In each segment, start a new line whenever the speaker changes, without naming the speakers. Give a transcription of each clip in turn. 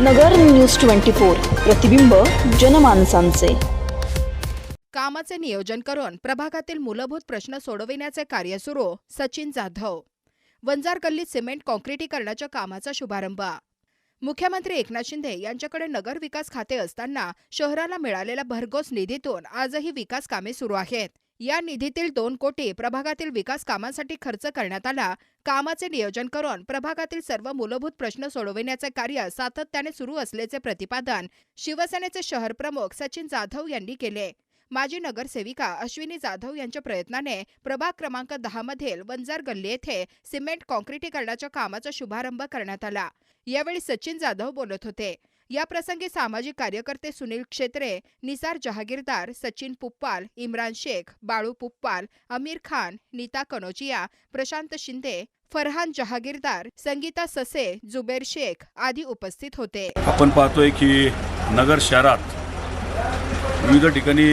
नगर news twenty four प्रतिबिंब जनमानसांचे.
कामाचे नियोजन करून प्रभागातील मूलभूत प्रश्न सोडविण्याचे कार्य सुरू सचिन जाधव. वंजार गल्लीत सिमेंट कॉन्क्रिटीकरणाच्या कामाचा शुभारंभ. मुख्यमंत्री एकनाथ शिंदे यांच्याकडे नगर विकास खाते असताना शहराला मिळालेल्या भरघोस निधीतून आजही विकास कामे सुरू आहेत. या निधीतील दोन कोटी प्रभागातील विकास कामांसाठी खर्च करण्यात आला. कामाचे नियोजन करून प्रभागातील सर्व मूलभूत प्रश्न सोडविण्याचे कार्य सातत्याने सुरू असल्याचे प्रतिपादन शिवसेनेचे शहर प्रमुख सचिन जाधव यांनी केले. माजी नगरसेविका अश्विनी जाधव यांच्या प्रयत्नाने प्रभाग क्रमांक दहा मधील वंजार गल्ली येथे सिमेंट कॉन्क्रिटीकरणाच्या कामाचा शुभारंभ करण्यात आला. यावेळी सचिन जाधव बोलत होते. या प्रसंगी सामाजिक कार्यकर्ते सुनील क्षेत्रे निसार जहागीरदार सचिन पुप्पाल इम्रान शेख बाळू पुप्पाल आमिर खान नीता कनोजिया प्रशांत शिंदे फरहान जहागीरदार संगीता ससे जुबेर शेख आदी उपस्थित होते.
आपण पाहतोय की नगर शहरात विविध ठिकाणी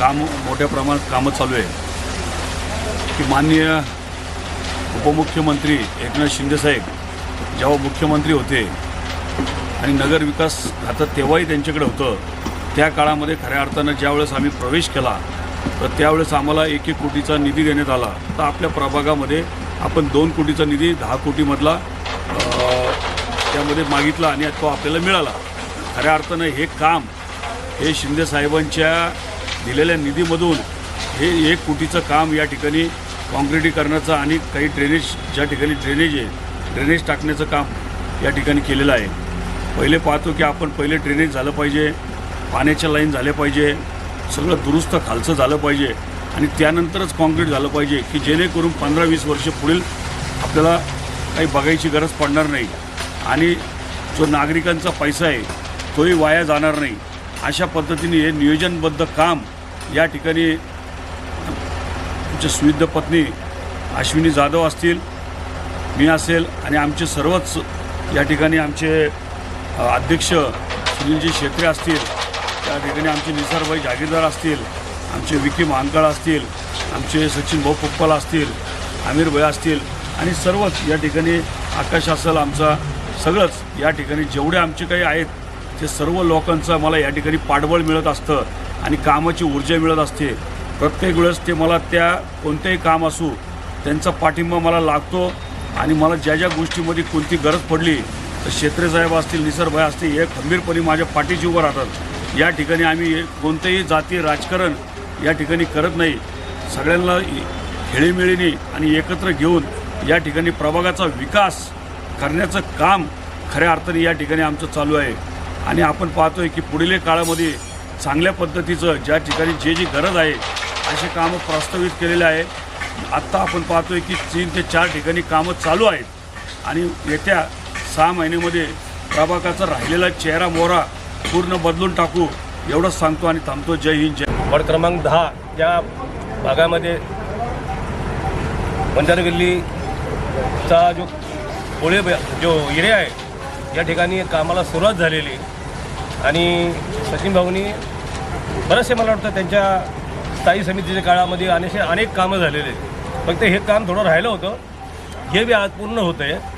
काम मोठ्या प्रमाणात कामं चालू आहे. की माननीय उपमुख्यमंत्री एकनाथ शिंदेसाहेब जेव्हा मुख्यमंत्री होते आणि नगर विकास खातं तेव्हाही त्यांच्याकडे होतं. त्या काळामध्ये खऱ्या अर्थानं ज्यावेळेस आम्ही प्रवेश केला तर त्यावेळेस आम्हाला एक एक कोटीचा निधी देण्यात आला. तर आपल्या प्रभागामध्ये आपण दोन कोटीचा निधी दहा कोटीमधला त्यामध्ये मागितला आणि तो आपल्याला मिळाला. खऱ्या अर्थानं हे काम हे शिंदे साहेबांच्या दिलेल्या निधीमधून हे एक कोटीचं काम या ठिकाणी काँक्रिटीकरणाचं आणि काही ड्रेनेज ज्या ठिकाणी ड्रेनेज आहे ड्रेनेज टाकण्याचं काम या ठिकाणी केलेलं आहे. पहिले पाहतो की आपण पहिले ड्रेनेज झालं पाहिजे पाण्याच्या लाईन झाल्या पाहिजे सगळं दुरुस्त खालचं झालं पाहिजे आणि त्यानंतरच कॉन्क्रीट झालं पाहिजे की जेणेकरून पंधरा वीस वर्ष पुढील आपल्याला काही बघायची गरज पडणार नाही. आणि जो नागरिकांचा पैसा आहे तोही वाया जाणार नाही. अशा पद्धतीने हे नियोजनबद्ध काम या ठिकाणी तुमच्या सुविध पत्नी अश्विनी जाधव असतील मी असेल आणि आमचे सर्वच या ठिकाणी आमचे अध्यक्ष सुनीलजी शेत्रे असतील त्या ठिकाणी आमचे निसारभाई जागीरदार असतील आमचे विकी मानकाळ असतील आमचे सचिन भाऊ पुप्पाल असतील आमिर भाई असतील आणि सर्वच या ठिकाणी आकाश असेल आमचा सगळंच या ठिकाणी जेवढे आमचे काही आहेत ते सर्व लोकांचं मला या ठिकाणी पाठबळ मिळत असतं आणि कामाची ऊर्जा मिळत असते. प्रत्येक वेळेस ते मला त्या कोणतेही काम असू त्यांचा पाठिंबा मला लागतो आणि मला ज्या ज्या गोष्टीमध्ये कोणती गरज पडली तर साहेब असतील निसरभाई असतील हे खंबीरपणे माझ्या पाठीशी उभं राहतात. या ठिकाणी आम्ही कोणतेही जाती राजकारण या ठिकाणी करत नाही. सगळ्यांना खेळीमेळीने आणि एकत्र घेऊन या ठिकाणी प्रभागाचा विकास करण्याचं काम खऱ्या अर्थाने या ठिकाणी आमचं चालू आहे. आणि आपण पाहतोय की पुढील काळामध्ये चांगल्या पद्धतीचं ज्या ठिकाणी जे जी गरज आहे असे कामं प्रस्तावित केलेले आहे. आत्ता आपण पाहतोय की तीन ते चार ठिकाणी कामं चालू आहेत. आणि येत्या सहा महिन्यामध्ये प्रभागाचा राहिलेला चेहरा मोहरा पूर्ण बदलून टाकू एवढंच सांगतो आणि थांबतो. जय हिंद जय
वॉर्ड क्रमांक दहा या भागामध्ये बंजारा गल्लीचा जो कोळे जो एरिया आहे या ठिकाणी कामाला सुरुवात झालेली आणि सचिन भाऊनी बरेचसे मला वाटतं त्यांच्या स्थायी समितीच्या काळामध्ये अनेक अनेक कामं झालेले आहेत. फक्त हे काम थोडं राहिलं होतं. हे बी आज पूर्ण होतं आहे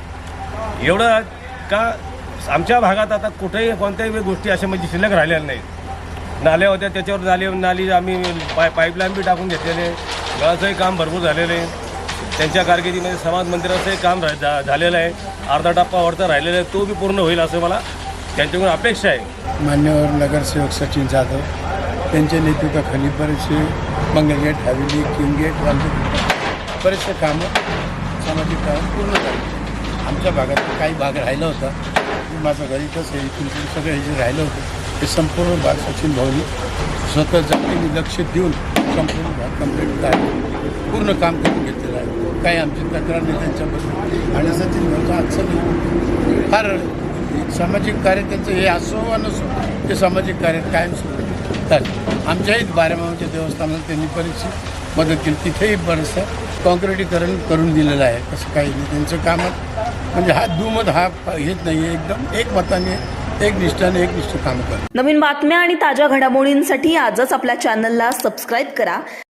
एवढं का आमच्या भागात आता कुठेही कोणत्याही गोष्टी अशा म्हणजे शिल्लक राहिलेल्या नाहीत. नाल्या होत्या त्याच्यावर नाले नाली आम्ही पाय पाईपलाईन बी टाकून घेतलेले. गळाचंही काम भरपूर झालेलं. आहे त्यांच्या कारकिर्दीमध्ये समाज मंदिराचंही काम राह झालेलं आहे. अर्धा टप्पा वरचा राहिलेला आहे तो बी पूर्ण होईल असं मला त्यांच्याकडून अपेक्षा आहे.
मान्यवर नगरसेवक सचिन जाधव त्यांच्या नेतृत्वाखाली बरेचसे मंगलगेट हवेली किंग गेट बरेचसे कामं सामाजिक कामं पूर्ण झाली. आमच्या भागात काही भाग राहिला होता. माझं घरी कसं आहे इथून तिथून सगळं हे जे राहिलं होतं ते संपूर्ण भाग सचिन भाऊनी स्वतः जातीने लक्ष देऊन संपूर्ण भाग कंप्लीट आहे पूर्ण काम करून घेतलेलं आहे. काही आमची तक्रार नाही त्यांच्याबद्दल. आणि सचिन भाऊचं आजचं फार सामाजिक कार्य त्यांचं हे असो वा नसो ते सामाजिक कार्य कायम सुरू चालेल आमच्याही बारामामाच्या देवस्थानाला त्यांनी बरीचशी मदत केली. तिथेही बरंचसं कॉन्क्रिटीकरण करून दिलेलं आहे. कसं काही नाही. त्यांचं कामात म्हणजे हा दुमत हा हेच नाही एकदम एक मताने एक निष्ठाने एक निष्ठ काम कर
नवीन बातम्या आणि ताज्या घडामोडींसाठी आजच आपल्या चॅनलला सबस्क्राईब करा.